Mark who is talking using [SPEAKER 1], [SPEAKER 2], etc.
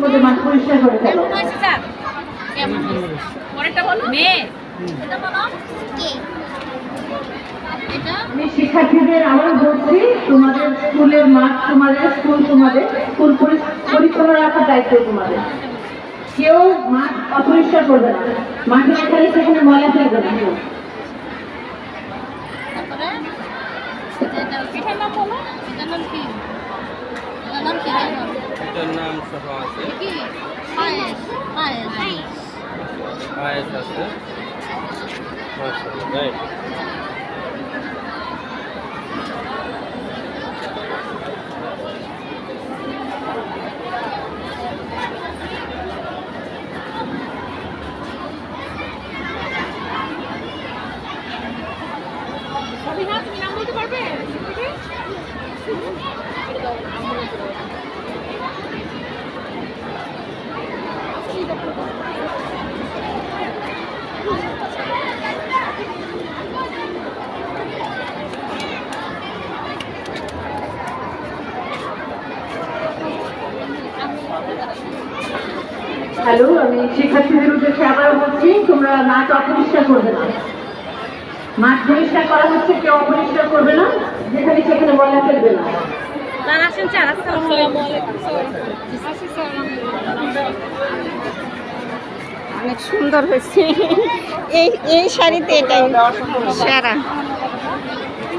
[SPEAKER 1] মধ্যে মাঠ পরিষ্কার করে ফেলো আমি শিক্ষার্থীদের আবার বলছি তোমাদের স্কুলের মাঠ তোমাদের স্কুল তোমাদের স্কুল পরি- পরিচ্ছন্ন রাখার দায়িত্ব তোমাদের। কেউ মাঠ অপরিষ্কার করবে না। মাঠে এখানে সেখানে ময়লা ফেলবে না। কেউ।
[SPEAKER 2] পিঠার নাম বলো। এটার নাম কি? এটার নাম কি?
[SPEAKER 3] এটার নাম সহ আছে
[SPEAKER 2] কি পায়েস পায়েস
[SPEAKER 3] পায়েস আছে রাইট
[SPEAKER 2] সবিহা তুমি নাম বলতে পারবে
[SPEAKER 1] হ্যালো, আমি শিক্ষার্থীদের উদ্দেশ্যে আবার বলছি, তোমরা মাঠ অপরিষ্কার করবে না। মাঠ পরিষ্কার করা হচ্ছে, কেউ অপরিষ্কার করবে না, যেখানে সেখানে ময়লা ফেলবে না।
[SPEAKER 4] অনেক সুন্দর হয়েছে। এই এই শাড়িতে এটাই, সেরা।